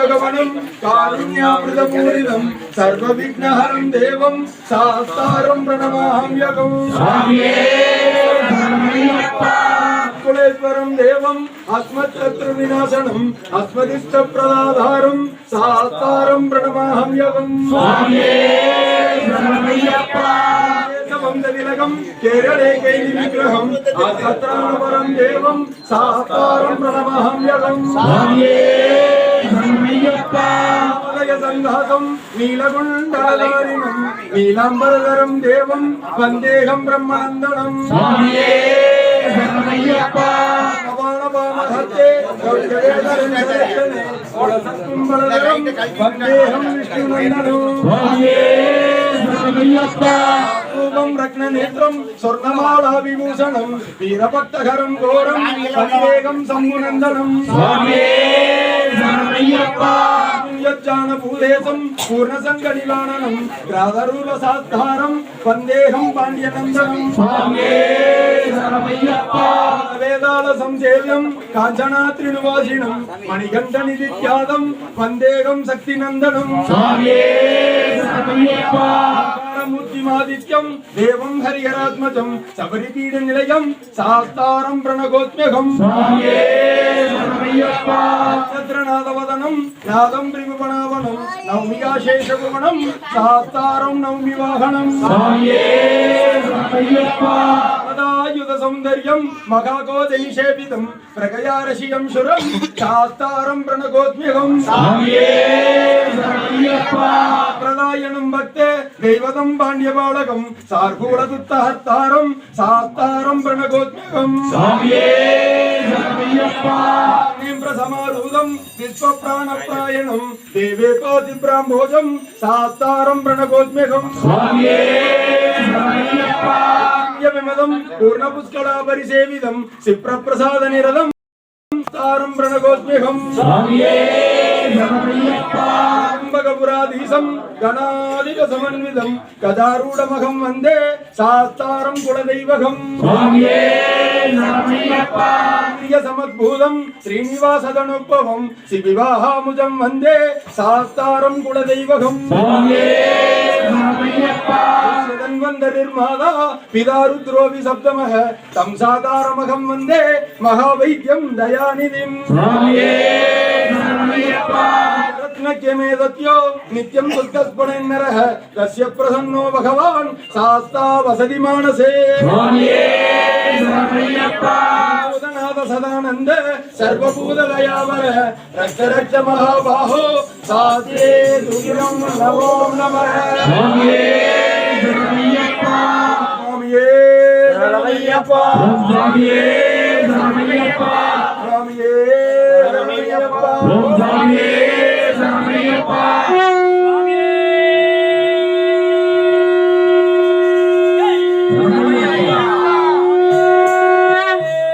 గమనం కారుణ్యామృతపూరిణం సర్వ విఘ్నహరం దేవం సాస్తారం ప్రణమాహం యగం. కులేశ్వరం దేవం అస్మత్శత్రు వినాశనం అస్మదిష్ట ప్రదాధారం సాస్తారం ప్రణమాహం యగం. స్వామి ஆசத்ராணவரம் தேவம் சாஸ்தாரம் உதய சங்காசம் நீலகுண்டாதாரிணம் நீலாம்பரதரம் தேவம் வந்தேகம் குலசத்கும்பரதரம் வந்தேகம் விஷ்ணுநந்தனம் ரூபம் ரத்னநேத்திரம் ஸ்வர்ணமாலாவிபூஷணம் வீரபக்தகரம் கோரம் வந்தேகம் சம்முநந்தனம் பூதேசம் பூர்ணசங்கடிவாணனம் ராதரூபசாத்தாரம் வந்தேகம் பாண்டியநந்தனம். வேதாள சம்சேவியம் காஞ்சனா திரிணுவாசினம் மணிகண்ட நிதித்யாதம் வந்தேகம் சக்தி நந்தனம் மூர்த்திமாதித்யம் தேவம் ஹரிஹராத்மஜம் சபரிபீட நிலையம் சாஸ்தாரம் பிரணகோத்மியகம் சத்ரநாதவதனம் நாதம் திரிபுவனாவனம் நௌமிகாசேஷபுவனம் சாஸ்தாரம் நௌமி வாகனம் சதாயுத சௌந்தர்யம் மகாகோதைஷேபிதம் பிரகயாரசியம் சுரம் சாஸ்தாரம் பிரணகோத்மியகம் பிரதாயனம் ദൈവതം പാണ്ഡ്യപാടകം സാർഭൂടതുത്തഹത്താരം സാത്താരം പ്രണഗോത്മകം സമാരൂതം വിശ്വപ്രാണപ്രായണം ദേവേ പാതി ബ്രാഹ്മോജം സാത്താരം പ്രണഗോത്മകം ം പൂർണ്ണപുഷ്കടാ പരിസേവിതം സിപ്രപ്രസാദ നിരതം താരം പ്രണഗോത്മകം அம்பகபுராதீசம் கணாதிக சமன்விதம் கதாரூடமகம் வந்தே சாஸ்தாரம் குலதெய்வகம். சமத்பூதம் ஸ்ரீனிவாசதனுப்பவம் சிவிவாஹாமுஜம் வந்தே சாஸ்தாரம் குலதெய்வகம். தன்வந்தரிர்மாதா பிதாருத்ரோவி சப்தமः தம் சாதாரமகம் வந்தே மகாவைத்யம் தயாநிதிம். यज्ञमेतत्यो नित्यं स्वर्गस्फुरेन्नरः तस्य प्रसन्नो भगवान् सास्ता वसति मानसे। सदानन्द सर्वभूतदयावरः रक्ष रक्ष महाबाहो सास्ते दुर्गं नमो नमः। स्वामिये रमय्यप्पा स्वामिये रमय्यप्पा स्वामिये रमय्यप्पा स्वामिये 바